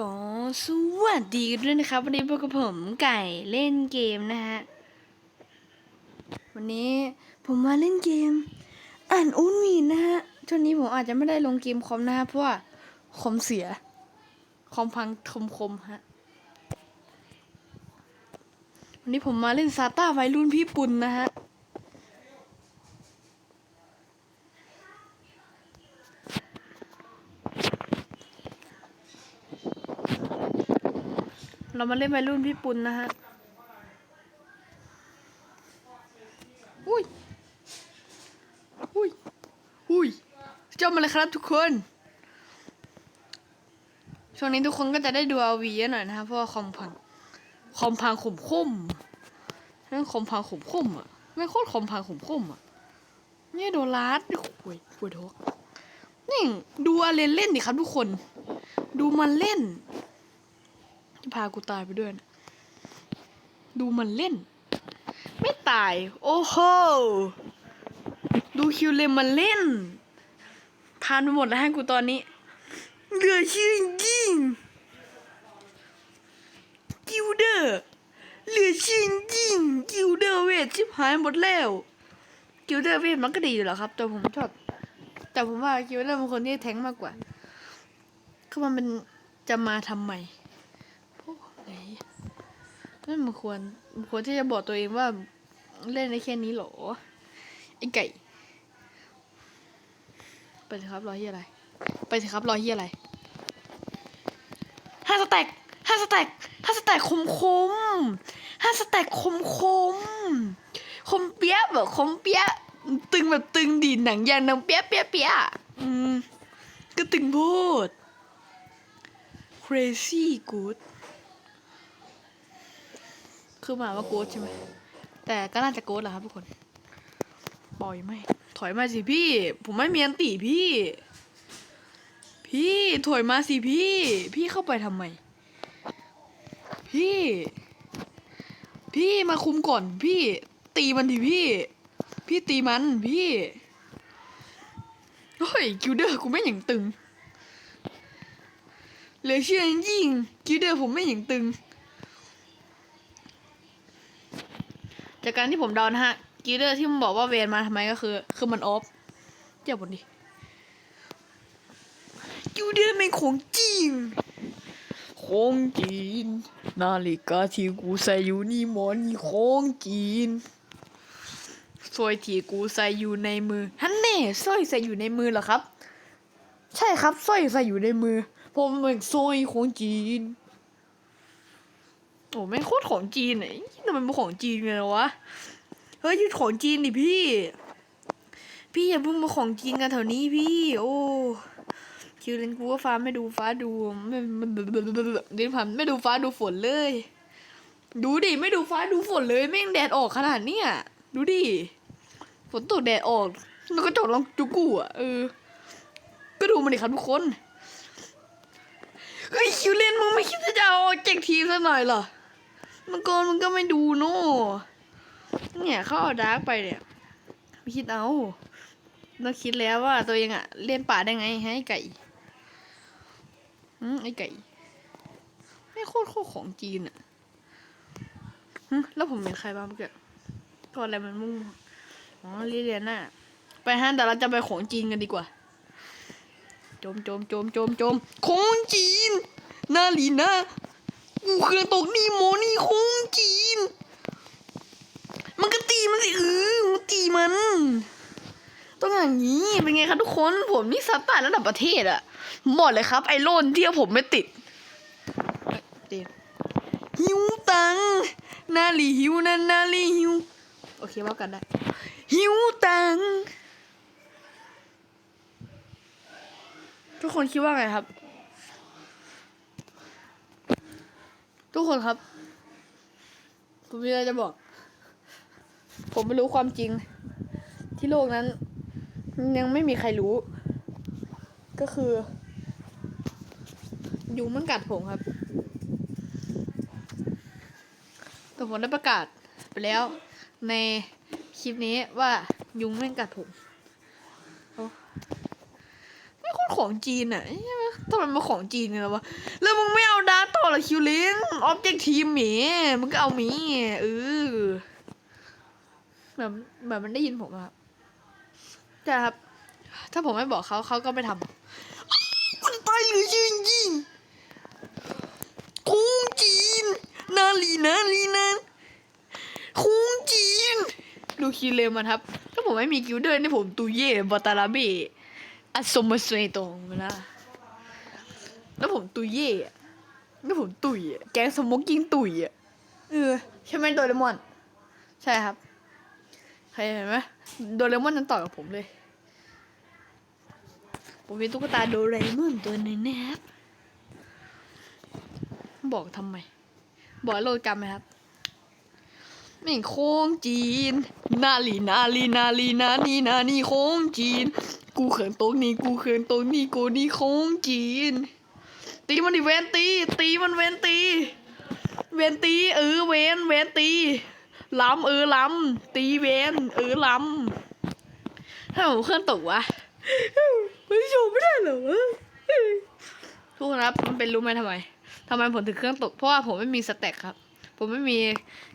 ก็สวัสดีด้วยนะครับวันนี้พบกับผมไก่เล่นเกมนะฮะวันนี้ผมมาเล่นเกม อ่านอุนวีนนะฮะช่วงนี้ผมอาจจะไม่ได้ลงเกมคอมนะฮะเพราะว่าคอมเสียคอมพังคมคมฮะวันนี้ผมมาเล่นซาต้าไวรุ่นพี่ปุณนะฮะ เรามาเล่นวัยรุ่นพี่ปุณนะฮะ อุ้ย อุ้ย อุ้ย เจ้ามาเลยครับทุกคน ช่วงนี้ทุกคนก็จะได้ดูอาวีเยอะหน่อยนะครับเพราะว่าคอมพัง คอมพังข่มข่มเรื่องคอมพังข่มข่มอะ ไม่โคตรคอมพังข่มข่มอะ เนี่ยโดนลัดโอ้ยปวดท้องนี่ดูอาเลนเล่นดิครับทุกคน ดูมันเล่น จะพากูตายไปด้วยนะดูมันเล่น ไม่ตาย โอ้โห ดูคิวเลมมันเล่นทานไปหมดแล้วให้กูตอนนี้เหลือชื่อจริงกิวเดอร์เหลือชื่อจริงกิวเดอร์เวทชิบหายหมดแล้วกิวเดอร์เวทมันก็ดีอยู่แล้วครับ แต่ผมชอบแต่ผมว่ากิวเดอร์เป็นคนที่แทงมากกว่าคือมันเป็นจะมาทำไม นั่นมันควรมันควรที่จะบอกตัวเองว่าเล่นได้แค่นี้หรอไอ้ไก่ ไปสิครับรอเฮียอะไร ไปสิครับรอเฮียอะไรห้าสแต็กห้าสแต็กห้าสแต็กคมคมห้าสแต็กคมคมคมเปี้ยแบบคมเปี้ยตึงแบบตึงดีหนังยางหนังเปี้ยเปี้ยเปี้ยอืมก็ตึงโพด crazy good คือหมายว่า good ใช่ไหมแต่ก็น่าจะ good แหละครับทุกคนปล่อยไม่ถอยมาสิพี่ ผมไม่มีอันติพี่ พี่ถอยมาสิพี่ พี่เข้าไปทำไม พี่ พี่มาคุมก่อน พี่ตีมันดิพี่ พี่ตีมันพี่เฮ้ยกิลเดอร์กูไม่อย่างตึงเหลือเชื่อจริงๆกิลเดอร์ผมไม่อย่างตึง จากการที่ผมเดานะฮะกิลเดอร์ที่มันบอกว่าเวนมาทำไมก็คือ คือมันออฟเจ้าบนดิกิลเดอร์เป็นของจริงของจีนนาฬิกาที่กูใส่อยู่นี่หมอนี่ของจีนสร้อยที่กูใส่อยู่ในมือฮันแน่สร้อยใส่อยู่ในมือเหรอครับ ใช่ครับสร้อยใส่อยู่ในมือ ผมเป็นสร้อยของจีน โอ้แม่โคตรของจีนเลยทำไมเป็นของจีนเลยวะ เฮ้ยยุดของจีนดิพี่ พี่อย่าเพิ่งมาของจีนกันแถวนี้พี่ โอ้คิวเลนกูก็ฟ้าไม่ดูฟ้าดูไม่ไม่เดินผ่านไม่ดูฟ้าดูฝนเลย ดูดิไม่ดูฟ้าดูฝนเลยแม่งแดดออกขนาดเนี้ยดูดิฝนตกแดดออกแล้วก็จอดลองจุกูอะเออ ก็ดูมันดิครับทุกคนเฮ้ยคิวเลนมึงไม่คิดจะเอาเจ็กทีมสักหน่อยเหรอ มังกรมึงก็ไม่ดูโน่เนี่ยเขาเอาดาร์กไปเนี่ยไม่คิดเอาต้องคิดแล้วว่าตัวเองอะเล่นป่าได้ไงให้ไก่อืมไอ้ไก่ ไม่โคตรโคตรของจีนอะแล้วผมเป็นใครบ้างเมื่อกี้ตัวอะไรมันมุ่งอ๋อลิเลียน่าไปฮะแต่เราจะไปของจีนกันดีกว่า โจมโจมโจมโจมโจมของจีน นาลีนะ กูเครื่องตกนี่โมนี่ของจีน มันก็ตีมันสิเออมันตีมัน ต้องอย่างนี้เป็นไงครับทุกคนผมนี่ซัตาระดับประเทศอะผมบอกเลยครับ ไอโลนที่ผมไม่ติดหิวตังนาลีหิวนะนาลีหิวโอเคว่ากันได้ หิวตังทุกคนคิดว่าไงครับ ทุกคนครับ ผมมีอะไรจะบอก ผมไม่รู้ความจริง ที่โลกนั้น ยังไม่มีใครรู้ ก็คือ ยุงมันกัดผมครับ แต่ผมได้ประกาศไปแล้วในคลิปนี้ว่ายุงมันกัดผมโอ้ไม่โคตร ของจีนอะเอ้ยทำไมมาของจีนกันแล้ววะแล้วมึงไม่เอาเหรอคิวลินออบเจกทีมหมีมึงก็เอาหมีเออแบบแบบมันได้ยินผมอะครับใช่ครับ ถ้าผมไม่บอกเขาเขาก็ไม่ทำมันตายหรือจริงจริงคงจีน นาลีนาลีนานคงจีน ดูคีเลมันครับ ถ้าผมไม่มีกิลเดอร์นี่ผมตูเย่บอตาราเบ อัสโซมาเซตรงไปละแล้วผมตุยเย่อะแล้วผมตุยอะแกงสโมกกิ้งตุยอะเออใช่ไหมโดเรมอน ใช่ครับใครเห็นไหมโดเรมอนนั้นต่อกับผมเลย ผมมีตุ๊กตาโดเรมอนตัวหนึงนะครับ บอกทำไม บอกให้โลกจำไหมครับไม่โค้งจีน นาลีนาลีนาลีนานีนานีโค้งจีนกูเขินตรงนี้กูเขินตรงนี้กูนี่โค้งจีน ตีมันดิเวนตี ตีมันเวนตี เวนตีเออเวนเวนตีล้ำเออล้ำตีเวนเออล้ำถ้าผมเคลื่อนตกวะไม่โชว์ไม่ได้เหรอวะทุกคนครับมันเป็นรู้ไหมทำไมทำไมผมถึงเครื่องตกเพราะว่าผมไม่มีสแต็กครับ ผมไม่มี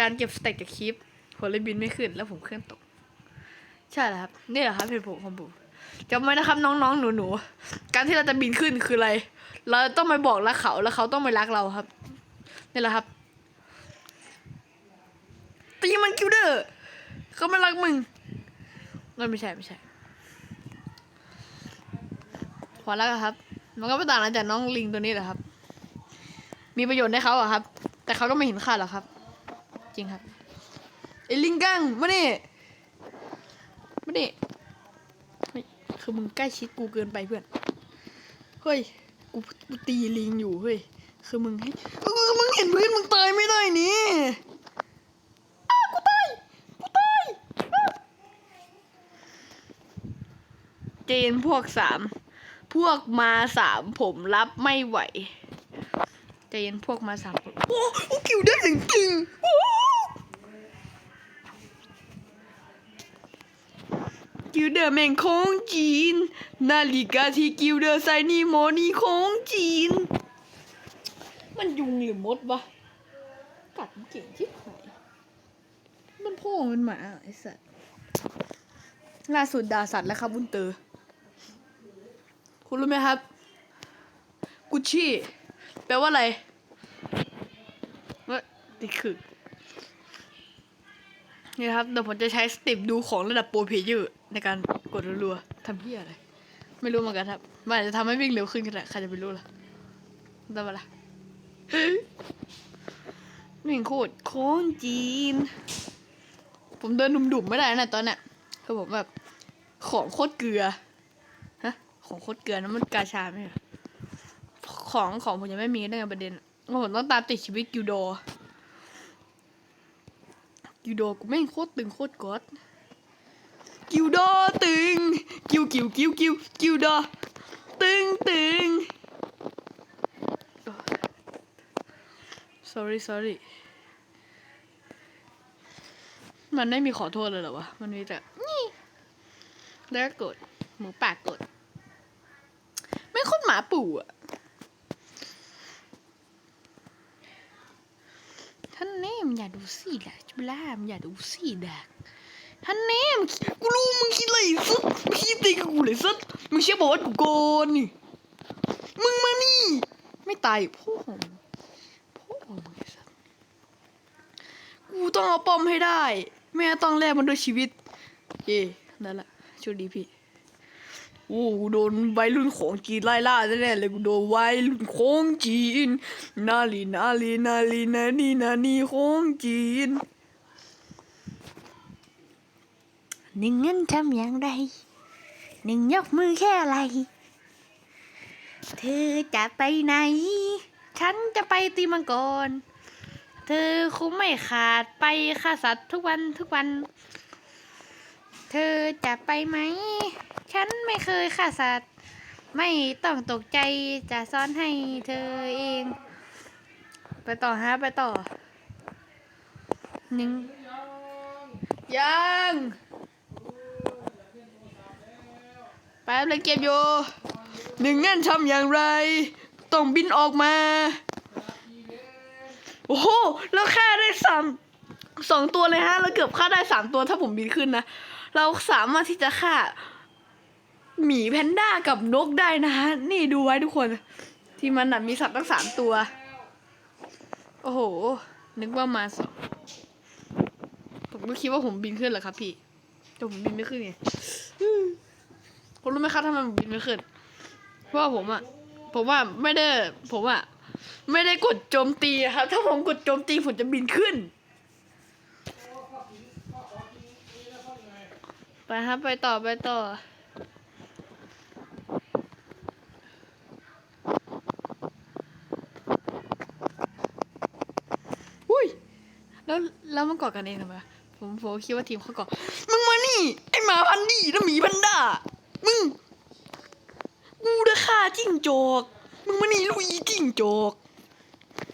การเก็บสแต็กจากคลิปผมเลยบินไม่ขึ้นแล้วผมเครื่องตก ใช่แล้วครับนี่แหละครับเหตุผลของผม จำไว้นะครับน้องๆหนูๆการที่เราจะบินขึ้นคืออะไร เราต้องไปบอกรักเขาแล้วเขาต้องไปรักเราครับนี่แหละครับตีมันคิวเดอร์เขาไม่รักมึงไม่ใช่ไม่ใช่พอแล้วครับ มันก็ไม่ต่างอะไรจากน้องลิงตัวนี้แหละครับ มีประโยชน์ให้เขาอะครับ แต่เขาก็ไม่เห็นค่าหรอกครับ จริงครับไอ้ลิงกังมานี่มานี่ คือมึงใกล้ชิดกูเกินไปเพื่อน เฮ้ย กูกูตีลิงอยู่เฮ้ย คือมึงให้มึงเห็นเพื่อนมึงตายไม่ได้นี่อ้ากูตาย กูตาย เจนพวกสาม พวกมาสามผมรับไม่ไหวใจนพวกมาสามโอ้โอ้คิวได้จริงๆโอ้ กิวเดอร์แมงของจีน นาฬิกาที่กิวเดอร์ใส่นี่โมนี่ของจีน มันยุงหรือมดวะกัดมันเก่งชิบหายมันพ่อมันหมาไอสัตว์ล่าสุดดาสัตว์แล้วครับบุญเตอร์คุณรู้ไหมครับ กุชชี่ แปลว่าอะไรว่านี่คือนี่ครับเดี๋ยวผมจะใช้สติปดูของระดับโปรเพเยอร์ ในการกดรัวๆทำเพี้ยอะไร ไม่รู้เหมือนกันครับมันอาจจะทำให้วิ่งเร็วขึ้นก็ได้ใครจะไปรู้ล่ะได้ปะล่ะวิ่งโคตรโค้งจีน ผมเดินดุ่มๆไม่ได้นะตอนเนี้ยคือผมแบบของโคตรเกลือฮะของโคตรเกลือนะมันกาชาไหมของของผมยังไม่มีเรื่องประเด็นว่าผมต้องตามติดชีวิตกิวโดกิวโดกูแม่งโคตรตึงโคตรก๊อด กิวโดตึง กิวกิวกิวกิวกิวโดตึงตึง sorry sorry มันไม่มีขอโทษเลยเหรอวะ มันมีแต่นี่แล้วกด หมูปากกด ไม่งโคตรหมาปู่อะท่านเนมอย่าดูสิดักจุฬามอย่าดูสิดัก ท่านเนมกูรู้มึงคิดอะไรสุดมึงคิดตีกับกูเลยสุดมึงเชื่อบอกว่ากูโกนนี่ มึงมานี่ ไม่ตายพ่อของพ่อของมึงสัสกูต้องเอาปอมให้ได้ แม่ต้องแลกมันด้วยชีวิต เย่นั่นแหละโชคดีพี่โอ้กูโดนวัยรุ่นของจีนไล่ล่าแน่เลยกูโดนวัยรุ่นของจีน นาลีนาลีนาลีนานีนานีของจีน หนึ่งงั้นทำอย่างไร หนึ่งยกมือแค่อะไร เธอจะไปไหน ฉันจะไปตีมังกร เธอคงไม่ขาดไปฆ่าสัตว์ทุกวันทุกวัน เธอจะไปไหม ฉันไม่เคยฆ่าสัตว์ ไม่ต้องตกใจจะซ่อนให้เธอเอง ไปต่อฮะไปต่อหนึ่งยัง ไปเล่นเกมอยู่หนึ่งงั้นทำอย่างไร ต้องบินออกมา โอ้โหแล้วฆ่าได้สามสองตัวเลยฮะแล้วเกือบฆ่าได้สามตัวถ้าผมบินขึ้นนะ เราสามารถที่จะฆ่า หมีแพนด้ากับนกได้นะฮะ นี่ดูไว้ทุกคน ที่มันน่ะมีสัตว์ตั้งสามตัว โอ้โห นึกว่ามาสองผมก็คิดว่าผมบินขึ้นเหรอครับพี่แต่ผมบินไม่ขึ้นไง คุณรู้ไหมครับทำไมผมบินไม่ขึ้น เพราะว่าผมอะผมว่าไม่ได้ผมอะไม่ได้กดโจมตีครับ ถ้าผมกดโจมตีผมจะบินขึ้น ไปครับไปต่อไปต่ออุ้ยแล้วแล้วมันเกอดกันเองทำไมผมผมคิดว่าทีมเขากอดมึงมานี่ ไอหมาพันธุ์ดีนะหมีพันด้า ฆ่าจิ้งจอก มึงมานี่ลูกอีจิ้งจอก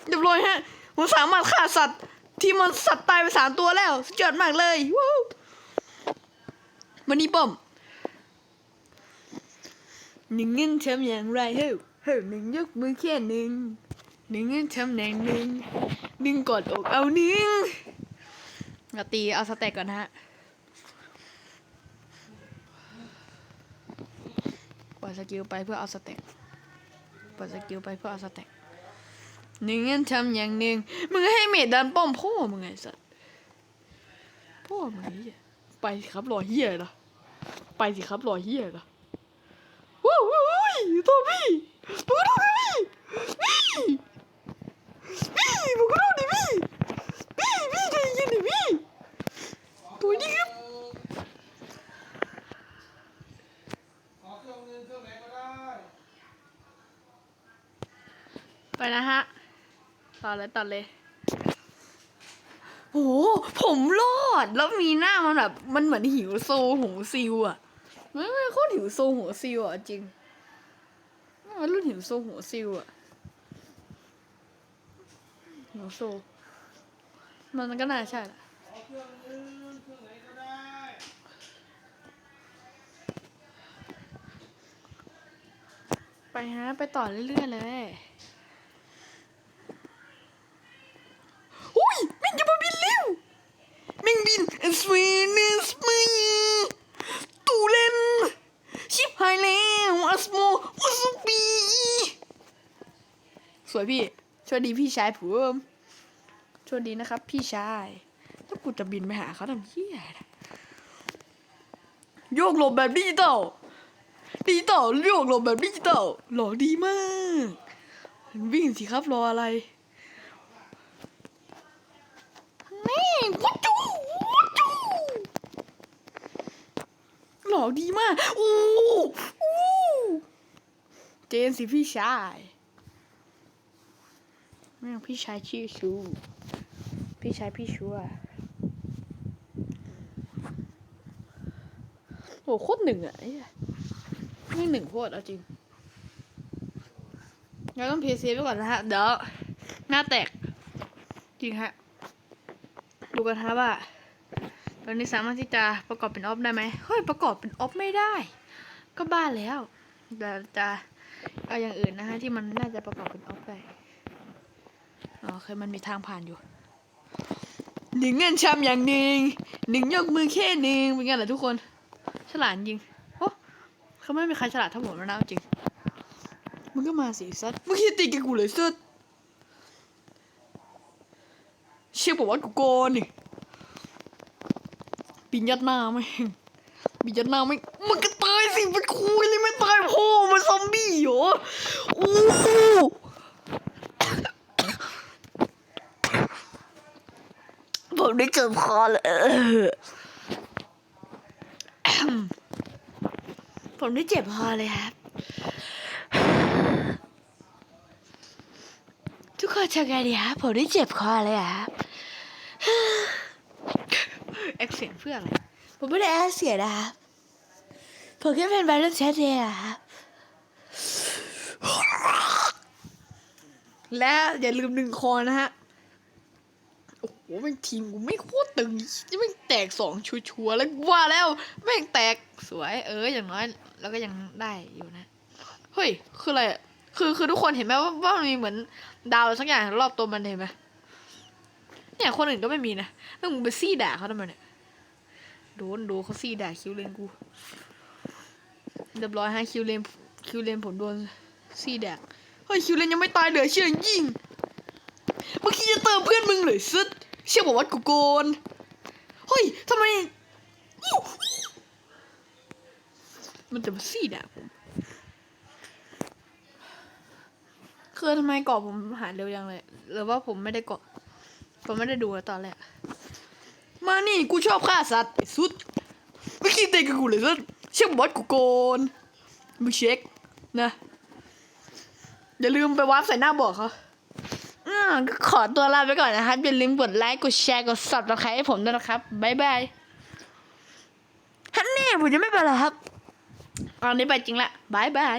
เรียบร้อยฮะผมสามารถฆ่าสัตว์ที่มันสัตว์ตายไปสามตัวแล้วสุดยอดมากเลยว้าวมานี่ป้อมหนึ่งเงินทำอย่างไรเฮ้ยเฮ้ยหนึ่งยกมือแค่หนึ่งหนึ่งเงินทำแหน่งหนึ่งหนึ่งกอดอกเอาหนึ่งเราตีเอาสเต็กก่อนฮะ ปล่อยสกิลไปเพื่อเอาสเต็กปล่อยสกิลไปเพื่อเอาสเต็กหนึ่งงั้นทำอย่างหนึ่งมึงให้เมดดันป้อมพ่อมึงไงสัตว์พ่อมึงไอ้เหี้ยไปสิครับรอเฮียเหรอไปสิครับรอเฮียเหรอว้าวว้าวววตัวพี่ตัวพี่พี่มึงก็ดูดิพี่พี่พี่ใจเย็นดิพี่ตัวนี้ครับ ขอเครื่องนึงเครื่องไหนก็ได้ ไปนะฮะ ต่อเลยต่อเลยโอ้โหผมรอด แล้วมีหน้ามันแบบ มันเหมือนหิวโซหัวซิวอะมันไม่โคตรหิวโซหัวซิวอะจริงมันรุ่นหิวโซหัวซิวอะหิวโซ มันก็น่าใช่แหละขอเครื่องนึงเครื่องไปฮะ ไปต่อเรื่อยๆเลยแม่งจะมาบินเร็วแม่ง บินสวีนิสมีตูเลนชิบหายแล้วอัสโมอัสปีสวยพี่โชคดีพี่ชายผมโชคดีนะครับ พี่ชายถ้ากูจะบินไปหาเขาทำเหี้ยอะไรโยกหลบแบบดิจิตอลดิจิตอลโยกหลบแบบดิจิตอลหล่อดีมาก วิ่งสิครับรออะไรแม่งวัดจูวัดจู หล่อดีมาก อู้อู้เจนสิพี่ชายแม่งพี่ชายชื่อชู พี่ชายพี่ชัวโหโคตรหนึ่งอะไอ้ไม่หนึ่งโคตรเอาจริงเราต้องเพย์เซฟไว้ก่อนนะฮะ เดี๋ยว หน้าแตก จริงฮะ ดูกันฮะว่า ตอนนี้สามารถที่จะประกอบเป็นออฟได้ไหมเฮ้ยประกอบเป็นออฟไม่ได้ ก็บ้าแล้วเดี๋ยวจะเอาอย่างอื่นนะฮะที่มันน่าจะประกอบเป็นออฟได้อ๋อเคยมันมีทางผ่านอยู่หนึ่งเงินชำอย่างหนึ่งหนึ่งยกมือแค่หนึ่งเป็นไงล่ะทุกคน ฉลาดจริงโอ้เขาไม่มีใครฉลาดเท่าผมแล้วนะเอาจริงมึงก็มาสิซัดมึงคิดตีกับกูเลยซัดเชื่อผมว่ากูโกนนี่ ปิญญาหน้าไม่งปิญญาหน้าไม่งมันก็ตายสิมันคุยเลยไม่ตายพ่อมันซอมบี้เหรอโอ้ผมได้เจอพอเลยผมได้เจ็บคอเลยครับทุกคนทำไงดีครับผมได้เจ็บคอเลยครับ เสียงเพื่ออะไรผมไม่ได้แอคเสียงนะครับผมแค่เป็นบาลานซ์แชทเองอะครับและอย่าลืมดึงคอนะฮะ โอ้โหแม่งทีมกูไม่โคตรตึงจะไม่งแตกสองชัวร์ๆแล้วว่าแล้วแม่งแตกสวยเอออย่างน้อยเราก็ยังได้อยู่นะ เฮ้ย คืออะไรคือคือทุกคนเห็นไหมว่าว่ามันมีเหมือนดาวสักอย่างรอบตัวมันเห็นไหมเนี่ยคนอื่นก็ไม่มีนะแล้วมึงไปซี่ด่าเขาทำไมเนี่ย โดนโดนเขาซีด่าคิวเลนกู เรียบร้อยฮะคิวเลนคิวเลนผมโดนซี่ด่าเฮ้ยคิวเลนยังไม่ตายเหลือเชื่อยิ่งเมื่อกี้จะเติมเพื่อนมึงเลยซึดเชื่อบอกว่ากูโกนเฮ้ยทำไม มันจะมาซีด่าผมคือทำไมเกาะผมหายเร็วยังเลย หรือว่าผมไม่ได้เกาะผมไม่ได้ดูตอนแรก มานี่กูชอบฆ่าสัตว์ไอ้สุดไม่คิดเตะกับกูเลยสุดเชื่อบอสกูโกนมึงเช็คนะอย่าลืมไปวาร์ปใส่หน้าบอกเขาอ่าก็ขอตัวลาไปก่อนนะครับ อย่าลืมกดไลค์กดแชร์กด subscribe ให้ผมด้วยนะครับบ๊ายบายฮันนี่ผมจะไม่ไปแล้วครับตอนนี้ไปจริงละบ๊ายบาย